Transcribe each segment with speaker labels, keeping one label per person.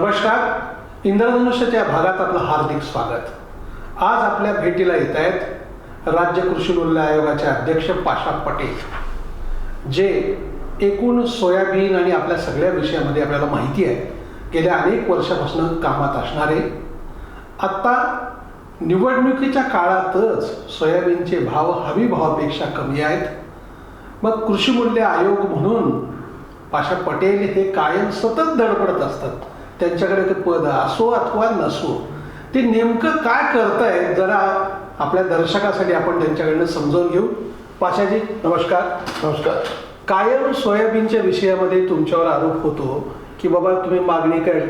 Speaker 1: नमस्कार. इंद्रधनुष्याच्या भागात आपलं हार्दिक स्वागत. आज आपल्या भेटीला येत आहेत राज्य कृषी मूल्य आयोगाचे अध्यक्ष पाशा पटेल जे एकूण सोयाबीन आणि आपल्या सगळ्या विषयामध्ये आपल्याला माहिती आहे. गेल्या अनेक वर्षापासून कामात असणारे. आत्ता निवडणुकीच्या काळातच सोयाबीनचे भाव हवी भावापेक्षा कमी आहेत. मग कृषी मूल्य आयोग म्हणून पाशा पटेल हे कायम सतत दडपडत असतात. त्यांच्याकडे ते पद असो अथवा नसो ते नेमकं काय करतायत जरा आपल्या दर्शकासाठी आपण त्यांच्याकडनं समजावून घेऊ. पाशाजी नमस्कार.
Speaker 2: नमस्कार.
Speaker 1: कायम सोयाबीनच्या विषयामध्ये तुमच्यावर आरोप होतो की बाबा तुम्ही मागणी काय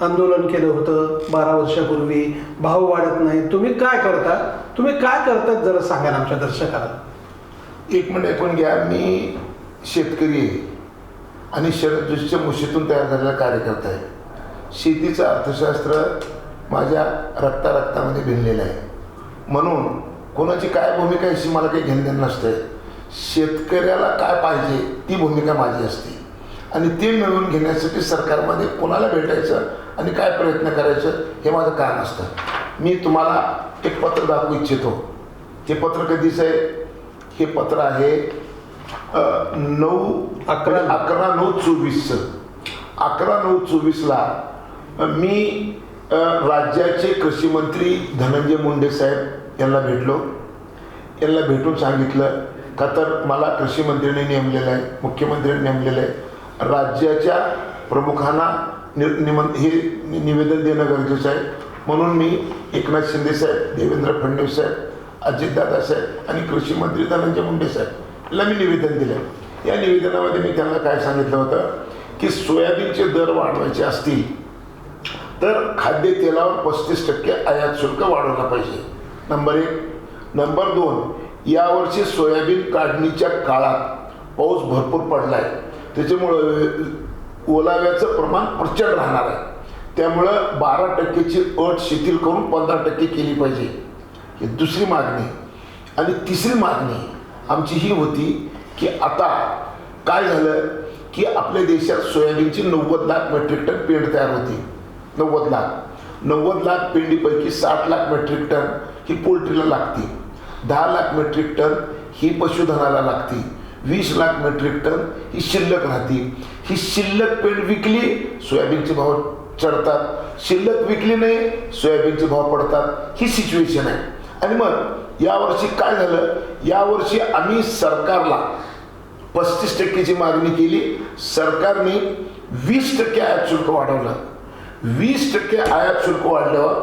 Speaker 1: आंदोलन केलं होतं बारा वर्षापूर्वी भाव वाढत नाही. तुम्ही काय करता? तुम्ही काय करतात जरा सांगा आमच्या दर्शकाला?
Speaker 2: एक मिनिट ऐकून घ्या. मी शेतकरी आहे आणि शरदृष्टीच्या मुशीतून तयार झालेला कार्यकर्ता आहे. शेतीचं अर्थशास्त्र माझ्या रक्ता रक्तामध्ये भिनलेलं आहे. म्हणून कोणाची काय भूमिका याची मला काही घेणदेण नसते शेतकऱ्याला काय पाहिजे ती भूमिका माझी असते. आणि ते मिळवून घेण्यासाठी सरकारमध्ये कोणाला भेटायचं आणि काय प्रयत्न करायचं हे माझं काम असतं. मी तुम्हाला एक पत्र दाखवू इच्छितो. ते पत्र कधीच आहे हे पत्र आहे नऊ
Speaker 1: अकरा.
Speaker 2: अकरा नऊ चोवीसचं अकरा नऊ चोवीसला मी राज्याचे कृषी मंत्री धनंजय मुंडे साहेब यांना भेटलो. यांना भेटून सांगितलं का तर मला कृषी मंत्र्यांनी नेमलेलं आहे मुख्यमंत्र्यांनी नेमलेलं आहे. राज्याच्या प्रमुखांना नि निमं हे नि- निवेदन देणं गरजेचं आहे. म्हणून मी एकनाथ शिंदे साहेब देवेंद्र फडणवीस साहेब अजितदादा साहेब आणि कृषी मंत्री धनंजय मुंडे साहेब याला मी निवेदन दिलं या निवेदनामध्ये मी त्यांना काय सांगितलं होतं की सोयाबीनचे दर वाढवायचे असतील तर खाद्यतेलावर पस्तीस टक्के आयात शुल्क वाढवला पाहिजे. नंबर एक. नंबर दोन. यावर्षी सोयाबीन काढणीच्या काळात पाऊस भरपूर पडला आहे त्याच्यामुळं ओलाव्याचं प्रमाण प्रचंड राहणार आहे. त्यामुळं बारा टक्केची अट शिथिल करून पंधरा टक्के केली पाहिजे. ही दुसरी मागणी. आणि तिसरी मागणी आमची ही होती की आता काय झालं की आपल्या देशात सोयाबीनची नव्वद लाख मेट्रिक टन पेंड तयार होती. नव्वद लाख. नव्वद लाख पेंडीपैकी साठ लाख मेट्रिक टन ही पोल्ट्रीला लागते. दहा लाख मेट्रिक टन ही पशुधनाला लागते. वीस लाख मेट्रिक टन ही शिल्लक राहते. ही शिल्लक पेंड विकली सोयाबीनचे भाव चढतात. शिल्लक विकली नाही सोयाबीनचे भाव पडतात. ही सिच्युएशन आहे. आणि मग यावर्षी काय झालं? यावर्षी आम्ही सरकारला पस्तीस टक्केची मागणी केली. सरकारने वीस टक्के आयात शुल्क वाढवलं. वीस टक्के आयात शुल्क वाढल्यावर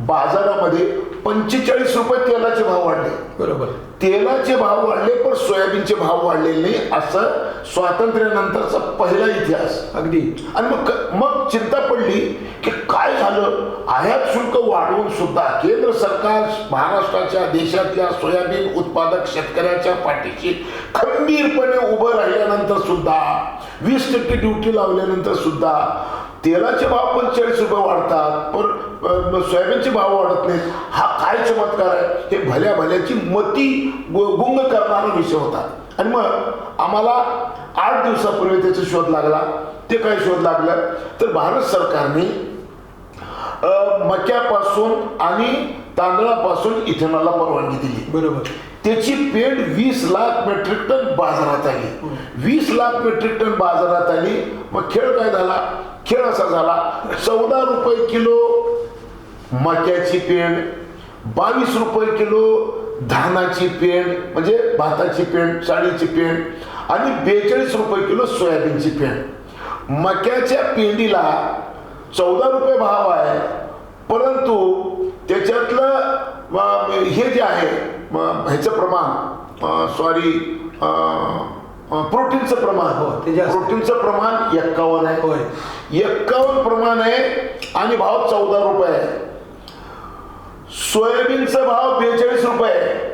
Speaker 2: बाजारामध्ये पंचेचाळीस रुपये तेलाचे भाव वाढले.
Speaker 1: बरोबर.
Speaker 2: तेलाचे भाव वाढले पण सोयाबीनचे भाव वाढलेले नाही असं स्वातंत्र्यानंतरचा पहिला इतिहास.
Speaker 1: अगदी.
Speaker 2: आणि मग मग चिंता पडली की काय झालं? आयात शुल्क वाढवून सुद्धा केंद्र सरकार महाराष्ट्राच्या देशातल्या सोयाबीन उत्पादक शेतकऱ्याच्या पाठीशी खंबीरपणे उभं राहिल्यानंतर सुद्धा वीस टक्के ड्युटी लावल्यानंतर सुद्धा तेलाचे भाव पण चाळीस रुपये वाढतात. पण सोयाबीनचे भाव वाढत नाहीत. हा काय चमत्कार आहे? हे भल्या भल्याची मती गुंग करणारा विषय होता. आणि मग आम्हाला आठ दिवसापूर्वी त्याचा शोध लागला. ते काय शोध लागलं? तर भारत सरकारने मक्यापासून आणि तांदळापासून इथेनॉलला परवानगी दिली.
Speaker 1: बरोबर.
Speaker 2: त्याची पेंड वीस लाख मेट्रिक टन बाजारात आली. वीस लाख मेट्रिक टन बाजारात आली. मग खेळ काय झाला? खेळ असा झाला चौदा रुपये किलो मक्याची पेंड बावीस रुपये किलो धानाची पेंड म्हणजे भाताची पेंड साडीची पेंड आणि बेचाळीस रुपये किलो सोयाबीनची पेंड मक्याच्या पेंडीला चौदा रुपये भाव आहे. परंतु त्याच्यातलं हे जे आहे ह्याचं प्रमाण सॉरी प्रोटीनचं प्रमाण.
Speaker 1: हो.
Speaker 2: प्रोटीनचं प्रमाण एक्कावन्न आहे.
Speaker 1: होय.
Speaker 2: एक्कावन्न प्रमाण आहे आणि भाव चौदा रुपये आहे. सोयाबीनचा भाव बेचाळीस रुपये आहे.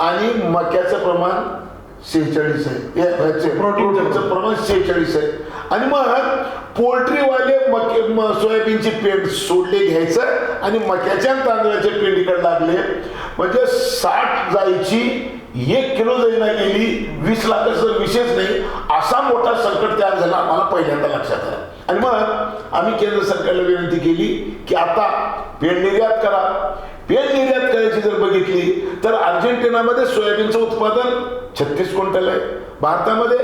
Speaker 2: आणि मक्याचं प्रमाण शेहेचाळीस आहे.
Speaker 1: प्रोटीनचं
Speaker 2: प्रमाण शेहेचाळीस आहे. आणि मग पोल्ट्रीवाले मके सोयाबीनची पेंड सोडले घ्यायचं आणि मक्याच्या आणि तांदळाच्या पेंडीकडे लागले. म्हणजे साठ जायची एक किलो जरी नाही गेली वीस लाखाचं विशेष नाही असा मोठा संकट तयार झाला मला पहिल्यांदा लक्षात आलं. आणि मग आम्ही केंद्र सरकारला विनंती केली की आता पेंड निर्यात करा. पेंड निर्यात करायची जर बघितली तर अर्जेंटिनामध्ये सोयाबीनचं उत्पादन छत्तीस क्विंटल आहे. भारतामध्ये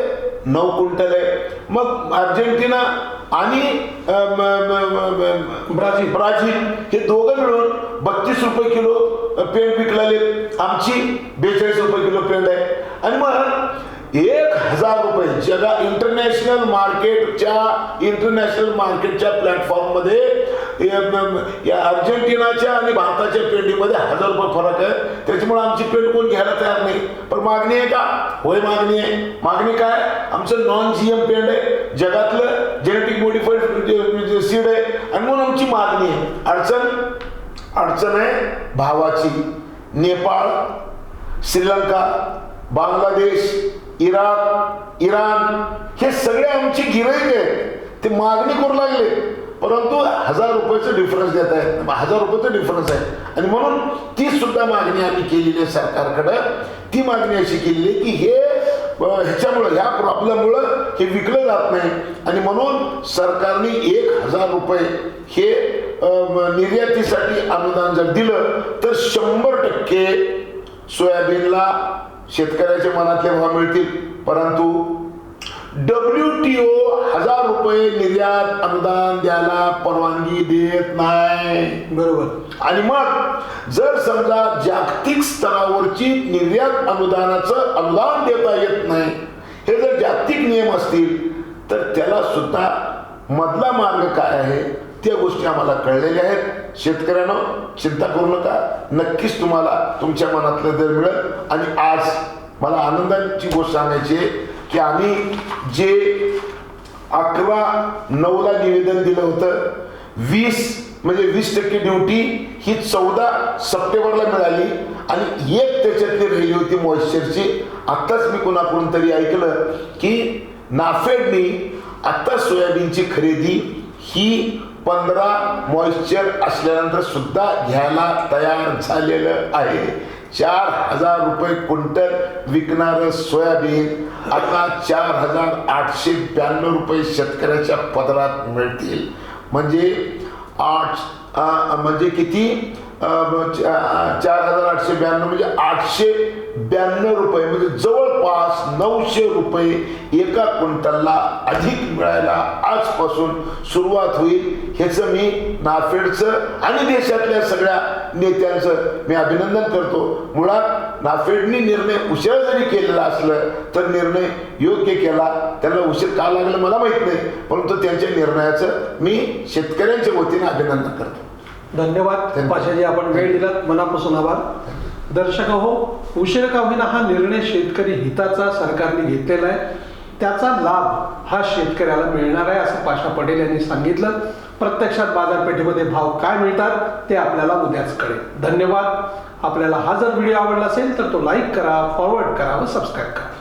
Speaker 2: नऊ क्विंटल आहे. मग अर्जेंटिना आणि
Speaker 1: ब्राझील.
Speaker 2: ब्राझील हे दोघं मिळून बत्तीस रुपये किलो पेंड विकलाले आमची बेचाळीस रुपये किलो पेंड आहे. आणि मग एक हजार रुपये जगा इंटरनॅशनल मार्केटच्या इंटरनॅशनल मार्केटच्या प्लॅटफॉर्ममध्ये या अर्जेंटिनाच्या आणि भारताच्या पेंडीमध्ये हजार रुपये फरक आहे. त्याच्यामुळे आमची पेंड कोण घ्यायला तयार नाही. पण मागणी आहे का? होय मागणी आहे. मागणी काय? आमचं नॉन जीएम पेंड आहे. जगातलं जेनेटिक मॉडिफाईड सीड आहे. आणि म्हणून आमची मागणी आहे. अडचण? अडचण आहे भावाची. नेपाळ श्रीलंका बांगलादेश इराक इराण हे सगळे आमचे गिराईक आहेत. ते मागणी करू लागले. परंतु हजार रुपयाचं डिफरन्स देत आहेत. हजार रुपयाचं डिफरन्स आहे. आणि म्हणून ती सुद्धा मागणी आम्ही केलेली आहे सरकारकडं. ती मागणी अशी केलेली आहे की हे ह्याच्यामुळं ह्या प्रॉब्लेममुळं हे विकलं जात नाही. आणि म्हणून सरकारने एक हजार रुपये हे निर्यातीसाठी अनुदान जर दिलं तर शंभर टक्के सोयाबीनला शेतकऱ्याच्या मनातले भाव मिळतील. परंतु डब्ल्यू टी ओ हजार रुपये निर्यात अनुदान द्यायला परवानगी देत नाही.
Speaker 1: बरोबर.
Speaker 2: आणि मग जर समजा जागतिक स्तरावरची निर्यात अनुदानाचं अनुदान देता येत नाही हे जर जागतिक नियम असतील तर त्याला सुद्धा मधला मार्ग काय आहे? त्या गोष्टी आम्हाला कळलेल्या आहेत. शेतकऱ्यांना चिंता करू नका. नक्कीच तुम्हाला तुमच्या मनातलं दर मिळेल. आणि आज मला आनंदाची गोष्ट सांगायची आहे. की आम्ही जे अकरा नऊला निवेदन दिलं होतं वीस म्हणजे वीस टक्के ड्युटी ही चौदा सप्टेंबरला मिळाली आणि एक त्याच्यातली राहिली होती मॉइश्चरची. आत्ताच मी कोणाकडून तरी ऐकलं की नाफेडनी आत्ता सोयाबीनची खरेदी ही पंधरा मॉइश्चर असल्यानंतर सुद्धा घ्यायला तयार झालेलं आहे. चार हजार रुपये क्विंटल विकणारं सोयाबीन. आता चार हजार आठशे ब्याण्णव रुपये शेतकऱ्याच्या पदरात मिळतील. म्हणजे आठ म्हणजे किती? चार हजार आठशे ब्याण्णव म्हणजे आठशे ब्याण्णव रुपये म्हणजे जवळपास नऊशे रुपये एका क्विंटलला अधिक मिळायला आजपासून सुरुवात होईल. ह्याचं मी नाफेडचं आणि देशातल्या सगळ्या नेत्यांचं मी अभिनंदन करतो. मुळात नाफेडनी निर्णय उशीर जरी केलेला असलं तर निर्णय योग्य केला. त्यांना उशीर का लागलं मला माहीत नाही परंतु त्यांच्या निर्णयाचं मी शेतकऱ्यांच्या वतीने अभिनंदन करतो. धन्यवाद.
Speaker 1: पाशाजी आपण वेळ दिलात. मनापासून आभार. दर्शक हो उशीर का होईना हा निर्णय शेतकरी हिताचा सरकारने घेतलेला आहे. त्याचा लाभ हा शेतकऱ्याला मिळणार आहे असं पाशा पटेल यांनी सांगितलं. प्रत्यक्षात बाजारपेठेमध्ये भाव काय मिळतात ते आपल्याला उद्याच कळेल. धन्यवाद. आपल्याला हा जर व्हिडिओ आवडला असेल तर तो लाईक करा फॉरवर्ड करा व सबस्क्राईब करा.